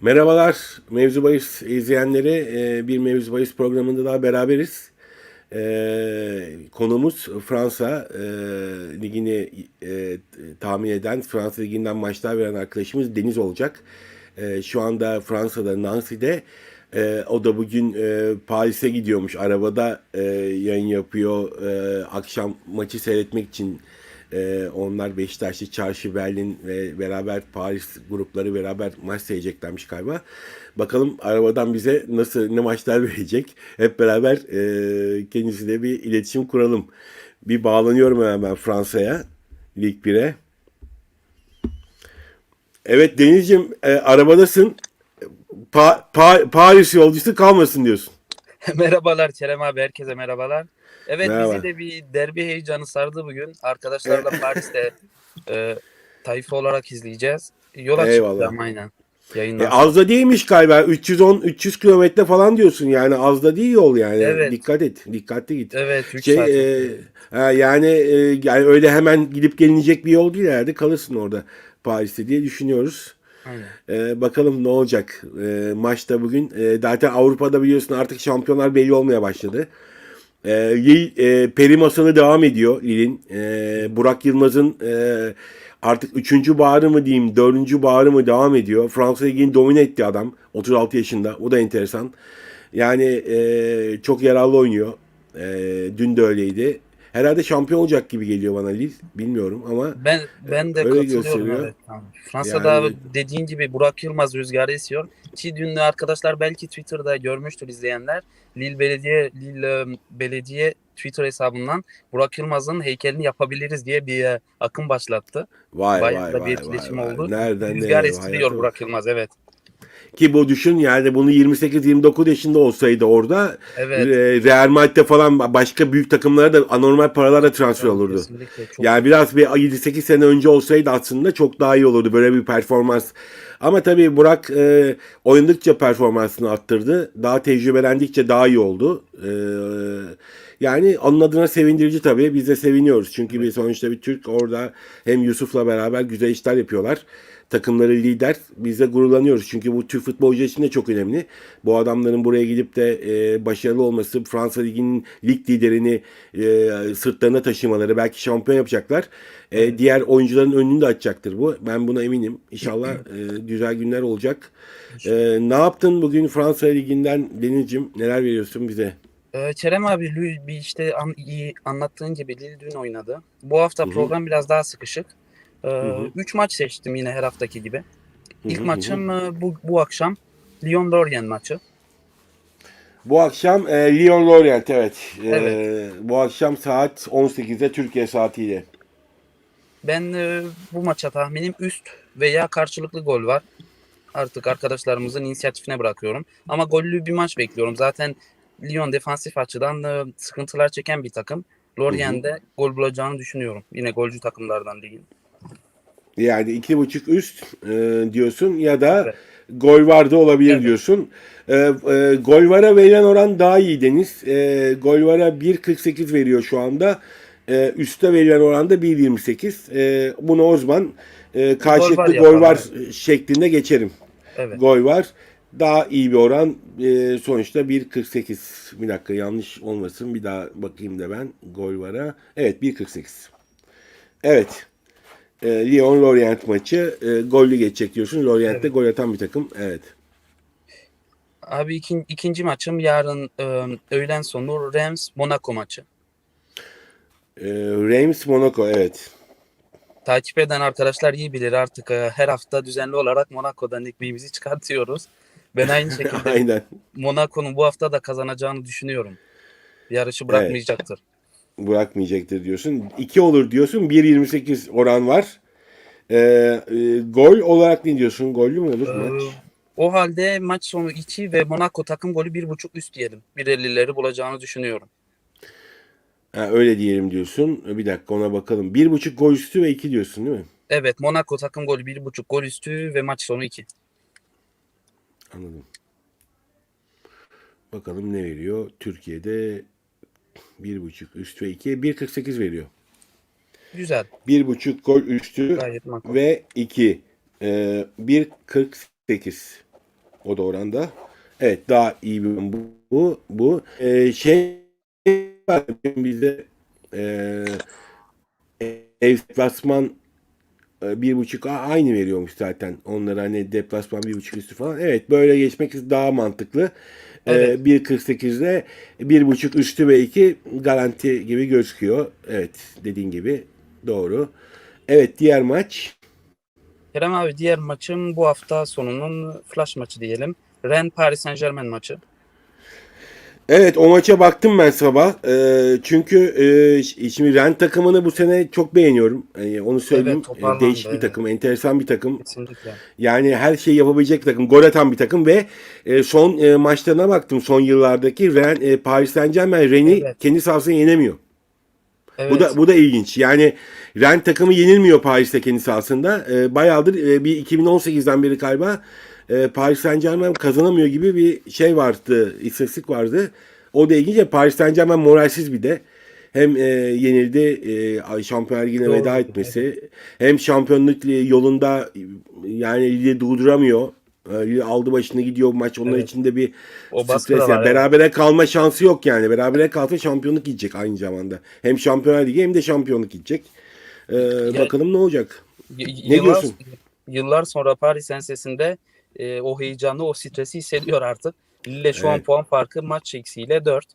Merhabalar Mevzu Bahis izleyenleri. Ee, Bir Mevzu Bahis programında daha beraberiz. Ee, Konumuz Fransa e, ligini e, tahmin eden, Fransa liginden maçlar veren arkadaşımız Deniz olacak. Ee, Şu anda Fransa'da, Nancy'de. Ee, O da bugün e, Paris'e gidiyormuş. Arabada e, yayın yapıyor. Ee, Akşam maçı seyretmek için ee, onlar Beşiktaşlı, Çarşı, Berlin ve beraber Paris grupları beraber maç seyredeceklermiş galiba. Bakalım arabadan bize nasıl ne maçlar verecek. Hep beraber e, kendisiyle bir iletişim kuralım. Bir bağlanıyorum hemen Fransa'ya. Lig 1'e. Evet Deniz'ciğim e, arabadasın. Pa- Pa- Paris yolcusu kalmasın diyorsun. Merhabalar Kerem abi, herkese merhabalar. Evet Merhaba. bizi de bir derbi heyecanı sardı bugün. Arkadaşlarla Paris'te e, tayfa olarak izleyeceğiz. Yola Eyvallah. çıkacağım aynen. E, az da değilmiş galiba. 310-300 kilometre falan diyorsun yani. Az da değil yol yani. Evet. Dikkat et. Dikkatli git. evet 3 Şey, saat. e, ha, yani e, yani öyle hemen gidip gelinecek bir yol değil herhalde. Kalırsın orada Paris'te diye düşünüyoruz. Aynen. E, bakalım ne olacak e, maçta bugün. E, zaten Avrupa'da biliyorsun artık şampiyonlar belli olmaya başladı. E, e, peri masalı devam ediyor Lille'in. E, Burak Yılmaz'ın e, artık üçüncü bağrı mı diyeyim, dördüncü bağrı mı devam ediyor. Fransa Ligi'ni domine etti adam. 36 yaşında. O da enteresan. Yani e, çok yararlı oynuyor. E, dün de öyleydi. Herhalde şampiyon olacak gibi geliyor bana Lille. Bilmiyorum ama Ben ben de Öyle katılıyorum. gösteriyor. Evet. Tamam. Fransa'da Yani- dediğin gibi Burak Yılmaz rüzgarı esiyor. Ki dün arkadaşlar belki Twitter'da görmüştür izleyenler. Lille Belediye Lille Belediye Twitter hesabından Burak Yılmaz'ın heykelini yapabiliriz diye bir akım başlattı. vay Bayağı vay da vay bir vay, etkileşim vay. oldu. Nereden Rüzgar nereye? estiriyor. Burak Yılmaz evet. Ki bu düşün yani bunu 28-29 yaşında olsaydı orada Evet. e, Real Madrid'de falan başka büyük takımlara da anormal paralarla transfer olurdu. Kesinlikle çok Yani biraz bir 7-8 sene önce olsaydı aslında çok daha iyi olurdu böyle bir performans. Ama tabii Burak e, oynadıkça performansını arttırdı. Daha tecrübelendikçe daha iyi oldu. E, yani onun adına sevindirici tabii. Biz de seviniyoruz. Çünkü bir sonuçta bir Türk orada hem Yusuf'la beraber güzel işler yapıyorlar. Takımları lider. Biz de gururlanıyoruz. Çünkü bu Türk futbolcu için de çok önemli. Bu adamların buraya gidip de e, başarılı olması, Fransa Ligi'nin lig liderini e, sırtlarına taşımaları, belki şampiyon yapacaklar. E, diğer oyuncuların önünü de açacaktır bu. Ben buna eminim. İnşallah e, güzel günler olacak. E, ne yaptın bugün Fransa Ligi'nden Deniz'cim? Neler veriyorsun bize? Ee, Kerem abi bir işte an, iyi anlattığın gibi Lille dün oynadı. Bu hafta Hı hı. program biraz daha sıkışık. Ee, üç maç seçtim yine her haftaki gibi. İlk Hı hı, maçım e, bu, bu akşam Lyon Lorient maçı. Bu akşam e, Lyon Lorient evet. E, Evet. Bu akşam saat 18'de Türkiye saatiyle. Ben e, bu maça tahminim üst veya karşılıklı gol var. Artık arkadaşlarımızın inisiyatifine bırakıyorum. Ama gollü bir maç bekliyorum. Zaten Lyon defansif açıdan e, sıkıntılar çeken bir takım. Lorient'de gol bulacağını düşünüyorum. Yine golcü takımlardan ligin. Yani iki buçuk üst e, diyorsun ya da Evet. gol vardı olabilir Evet. diyorsun. E, e, gol vara verilen oran daha iyi Deniz. E, gol vara 1.48 veriyor şu anda. E, üste verilen oran da 1.28. E, bunu o zaman e, karşılıklı var gol var şeklinde geçerim. Evet. Gol var. Daha iyi bir oran. E, sonuçta 1.48. Bir dakika yanlış olmasın. Bir daha bakayım da ben gol vara. Evet 1.48. Evet. E, Lyon Lorient maçı e, gollü geçecek diyorsun. Lorient'te Evet. gol atan bir takım. Evet. Abi ikin, ikinci maçım yarın e, öğlen sonu Reims Monaco maçı. E, Reims Monaco evet. Takip eden arkadaşlar iyi bilir artık e, her hafta düzenli olarak Monaco'dan ekmeğimizi çıkartıyoruz. Ben aynı şekilde Aynen. Monaco'nun bu hafta da kazanacağını düşünüyorum. Yarışı bırakmayacaktır. Bırakmayacaktır diyorsun. 2 olur diyorsun. 1.28 oran var. E, e, gol olarak ne diyorsun? Gollü mü olur maç? Ee, o halde maç sonu 2 ve Monaco takım golü 1.5 üst diyelim. 1.50'leri bulacağını düşünüyorum. Ha, öyle diyelim diyorsun. Bir dakika ona bakalım. 1.5 gol üstü ve 2 diyorsun değil mi? Evet Monaco takım golü 1.5 gol üstü ve maç sonu 2. Anladım. Bakalım ne veriyor? Türkiye'de 1.5 üst ve 2'ye 1.48 veriyor. Güzel. 1.5 gol üstü Gayet makul. ve 2. Ee, 1.48. O da oranda. Evet daha iyi bir bu. Bu, bu. Ee, şey var bizde e, ev deplasman e, bir buçuk a- aynı veriyormuş zaten. Onlara hani deplasman bir buçuk üstü falan. Evet böyle geçmek daha mantıklı. Evet. Ee, 1.48'de bir buçuk üstü ve iki garanti gibi gözüküyor. Evet dediğin gibi doğru. Evet diğer maç. Kerem abi diğer maçım bu hafta sonunun flash maçı diyelim. Ren Paris Saint Germain maçı. Evet o maça baktım ben sabah. Ee, çünkü e, şimdi Ren takımını bu sene çok beğeniyorum. Yani onu söyleyeyim. Evet, Ee, Değişik bir takım, enteresan bir takım. Kesinlikle. Yani her şeyi yapabilecek bir takım, gol atan bir takım ve e, son e, maçlarına baktım son yıllardaki Ren, e, Paris Saint Germain Ren'i Evet. kendi sahasında yenemiyor. Evet. Bu da bu da ilginç. Yani Ren takımı yenilmiyor Paris'te kendi sahasında. E, bayağıdır e, bir 2018'den beri galiba e, Paris Saint Germain kazanamıyor gibi bir şey vardı, istatistik vardı. O da ilginç. Paris Saint Germain moralsiz bir de. Hem e, yenildi e, Şampiyonlar Ligi'ne veda etmesi. Hem şampiyonluk yolunda yani ligi durduramıyor. E, aldı başını gidiyor maç. Onlar Evet. için de bir O stres. Yani var, evet. berabere kalma şansı yok yani. Berabere kalsa şampiyonluk gidecek aynı zamanda. Hem Şampiyonlar Ligi hem de şampiyonluk gidecek. E, bakalım ne olacak. Y- Ne yıllar, diyorsun? Yıllar sonra Paris ensesinde e, o heyecanı, o stresi hissediyor artık. Lille şu an Evet. puan farkı maç eksiğiyle 4.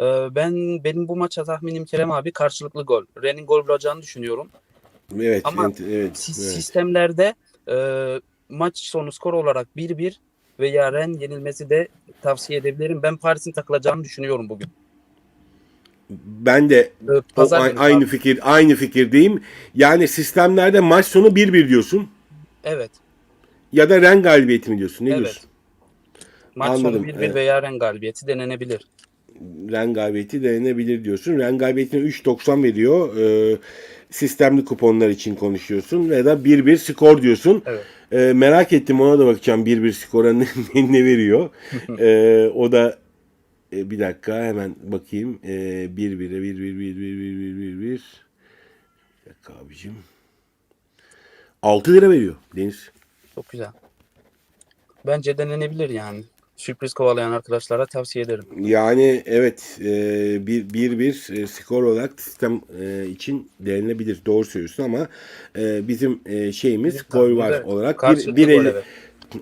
E, ben benim bu maça tahminim Kerem abi karşılıklı gol. Ren'in gol bulacağını düşünüyorum. Evet, Ama evet, evet. Sistemlerde e, maç sonu skor olarak 1-1 veya Ren yenilmesi de tavsiye edebilirim. Ben Paris'in takılacağını düşünüyorum bugün. Ben de E, o, Pazar günü aynı fikir aynı fikirdeyim. Yani sistemlerde maç sonu 1-1 diyorsun Evet. Ya da Ren galibiyeti mi diyorsun? Ne Evet. diyorsun? Maç Anladım, sonu 1-1 evet. veya Ren galibiyeti denenebilir. Ren galibiyeti denenebilir diyorsun. Ren galibiyetine 3.90 veriyor. Ee, sistemli kuponlar için konuşuyorsun ya da 1-1 skor diyorsun. Evet. Ee, merak ettim ona da bakacağım 1-1 skora ne, ne, veriyor. Ee, o da e, bir dakika hemen bakayım. Ee, 1-1'e 1-1 1-1 1-1 1-1 1 Bir dakika abicim. 6 lira veriyor Deniz. Çok güzel. Bence denenebilir yani. Sürpriz kovalayan arkadaşlara tavsiye ederim. Yani evet e, bir bir bir e, skor olarak sistem e, için denilebilir. Doğru söylüyorsun ama e, bizim e, şeyimiz gol var olarak bir, bir evet.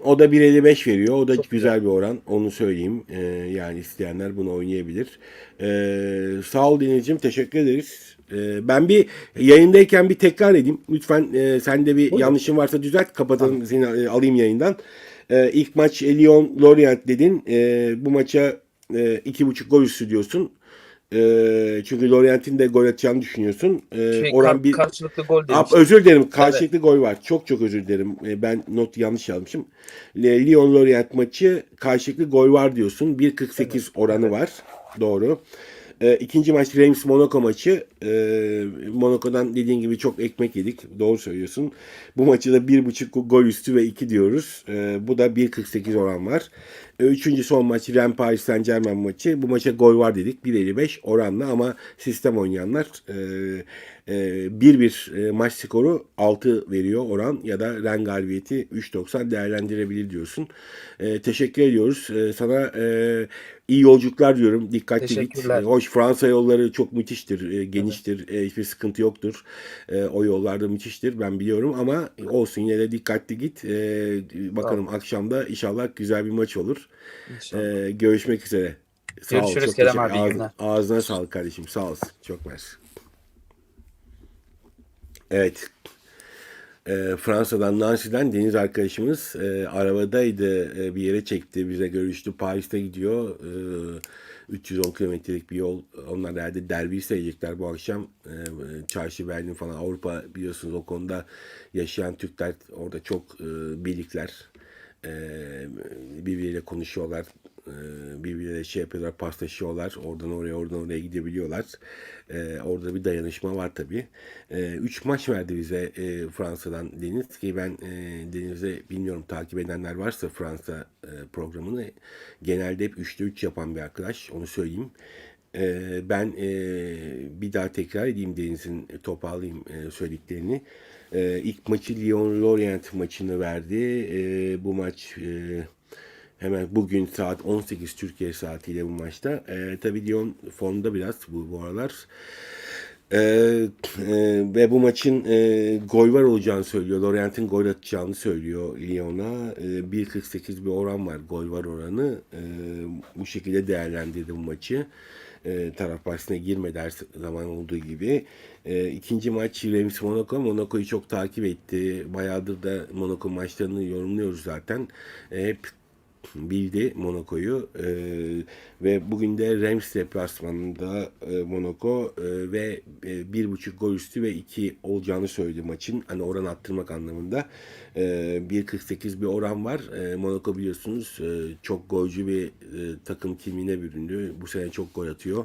O da 1.55 veriyor. O da Çok güzel bir oran. Onu söyleyeyim. E, yani isteyenler bunu oynayabilir. E, sağ ol Deniz'ciğim. Teşekkür ederiz. E, ben bir yayındayken bir tekrar edeyim. Lütfen e, sen de bir Buyurun. yanlışın varsa düzelt. Kapatalım seni e, alayım yayından. E, ilk maç Lyon Lorient dedin. E, bu maça e, iki buçuk gol üstü diyorsun. E, çünkü Lorient'in de gol atacağını düşünüyorsun. E, Şey, oran bir karşılıklı gol Ab, demiştim. özür dilerim. Karşılıklı gol var. Çok çok özür dilerim. E, Ben not yanlış yazmışım. Lyon Lorient maçı karşılıklı gol var diyorsun. 1.48 oranı var. Doğru. E, ikinci maç Reims Monaco maçı. E, Monaco'dan dediğin gibi çok ekmek yedik. Doğru söylüyorsun. Bu maçı da 1.5 gol üstü ve 2 diyoruz. E, bu da 1.48 oran var. E, üçüncü son maç Rennes Paris Saint Germain maçı. Bu maça gol var dedik. 1.55 oranla ama sistem oynayanlar e, e, 1-1 e, maç skoru 6 veriyor oran ya da Ren galibiyeti 3.90 değerlendirebilir diyorsun. E, teşekkür ediyoruz. E, sana e, iyi yolculuklar diyorum. Dikkatli git. E, hoş Fransa yolları çok müthiştir, e, geniştir. E, hiçbir sıkıntı yoktur. E, o yollarda müthiştir ben biliyorum ama olsun yine de dikkatli git. E, bakalım akşamda inşallah güzel bir maç olur. İnşallah. E, görüşmek üzere. Sağ ol, Görüşürüz çok Kerem teşekkür- abi, iyi Ağzına, sağlık kardeşim. Sağ olasın. Çok mersi. Evet. E, Fransa'dan Nancy'den Deniz arkadaşımız e, arabadaydı e, bir yere çekti bize görüştü Paris'te gidiyor e, 310 kilometrelik bir yol onlar herhalde derbi seyredecekler bu akşam e, çarşı Berlin falan Avrupa biliyorsunuz o konuda yaşayan Türkler orada çok e, birlikler e, birbiriyle konuşuyorlar. E, birbirleriyle şey yapıyorlar paslaşıyorlar. Oradan oraya oradan oraya gidebiliyorlar. Orada bir dayanışma var tabi e, üç maç verdi bize Fransa'dan Deniz ki ben Deniz'e bilmiyorum takip edenler varsa Fransa programını. Genelde hep 3'te 3 yapan bir arkadaş onu söyleyeyim ben e, bir daha tekrar edeyim Deniz'in toparlayayım e, söylediklerini e, ilk maçı Lyon Lorient maçını verdi e, bu maç e, Hemen bugün saat 18 Türkiye saatiyle bu maçta. Tabii Lyon formda biraz bu, bu aralar. E, e, ve bu maçın e, gol var olacağını söylüyor. Lorient'in gol atacağını söylüyor Lyon'a. E, 1.48 bir oran var gol var oranı. E, bu şekilde değerlendirdi bu maçı. E, taraf bahsine girmedi her zaman olduğu gibi. E, ikinci maç Reims Monaco. Monaco'yu çok takip etti. Bayağıdır da Monaco maçlarını yorumluyoruz zaten. E, hep bildi Monaco'yu. E, ve bugün de Reims deplasmanında e, Monaco e, ve e, bir buçuk gol üstü ve iki olacağını söyledi maçın. Hani oran attırmak anlamında. E, 1.48 bir oran var. E, Monaco biliyorsunuz e, çok golcü bir e, takım kimliğine büründü. Bu sene çok gol atıyor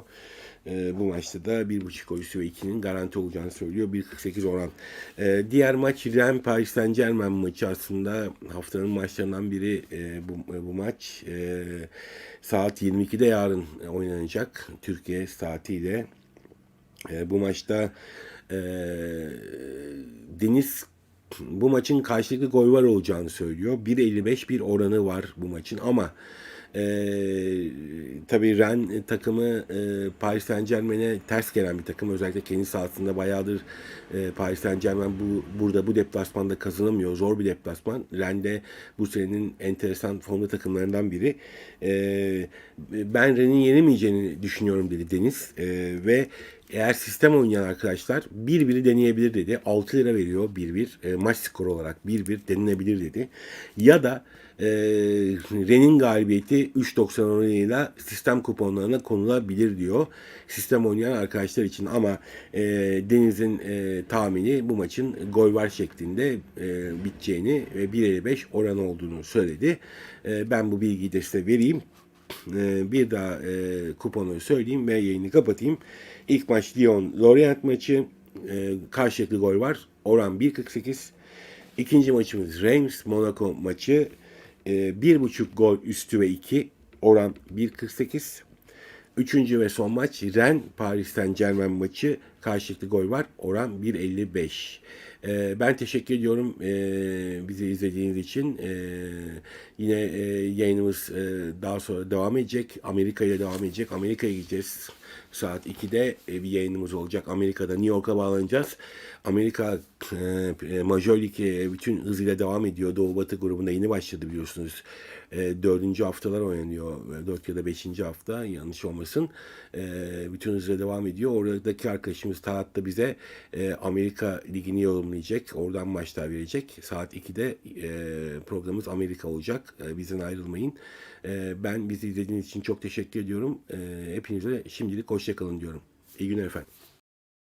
e, bu maçta da 1.5 gol üstü ve 2'nin garanti olacağını söylüyor. 1.48 oran. E, diğer maç Rennes Paris Saint Germain maçı aslında haftanın maçlarından biri e, bu, bu maç. E, saat 22'de yarın oynanacak. Türkiye saatiyle. E, bu maçta e, Deniz bu maçın karşılıklı gol var olacağını söylüyor. 1.55 bir oranı var bu maçın ama e, tabii Ren takımı e, Paris Saint Germain'e ters gelen bir takım. Özellikle kendi sahasında bayağıdır e, Paris Saint Germain bu, burada bu deplasmanda kazanamıyor. Zor bir deplasman. Ren de bu senenin enteresan formda takımlarından biri. E, ben Ren'in yenemeyeceğini düşünüyorum dedi Deniz. E, ve eğer sistem oynayan arkadaşlar 1-1'i deneyebilir dedi. 6 lira veriyor 1-1. E, maç skoru olarak 1-1 denilebilir dedi. Ya da e, Ren'in galibiyeti 3.90 oranıyla sistem kuponlarına konulabilir diyor. Sistem oynayan arkadaşlar için ama e, Deniz'in e, tahmini bu maçın gol var şeklinde e, biteceğini ve 1.55 oran olduğunu söyledi. E, ben bu bilgiyi de size vereyim. Ee, bir daha e, kuponu söyleyeyim ve yayını kapatayım. İlk maç Lyon Lorient maçı. E, karşılıklı gol var. Oran 1.48. İkinci maçımız Reims Monaco maçı. E, 1.5 gol üstü ve 2. Oran 1.48. Üçüncü ve son maç Ren Paris Saint Germain maçı. Karşılıklı gol var. Oran 1.55. Ee, ben teşekkür ediyorum ee, bizi izlediğiniz için. Ee, yine e, yayınımız e, daha sonra devam edecek. Amerika ile devam edecek. Amerika'ya gideceğiz. Saat 2'de e, bir yayınımız olacak. Amerika'da New York'a bağlanacağız. Amerika e, Major Lig e, bütün hızıyla devam ediyor. Doğu Batı grubunda yeni başladı biliyorsunuz. E, dördüncü haftalar oynanıyor. E, Dört ya da beşinci hafta yanlış olmasın. E, bütün hızıyla devam ediyor. Oradaki arkadaşımız Talat da bize e, Amerika Ligi'ni yorumlayacak. Oradan maçlar verecek. Saat 2'de e, programımız Amerika olacak. E, bizden ayrılmayın. E, ben bizi izlediğiniz için çok teşekkür ediyorum. E, hepinize şimdilik hoşçakalın diyorum. İyi günler efendim.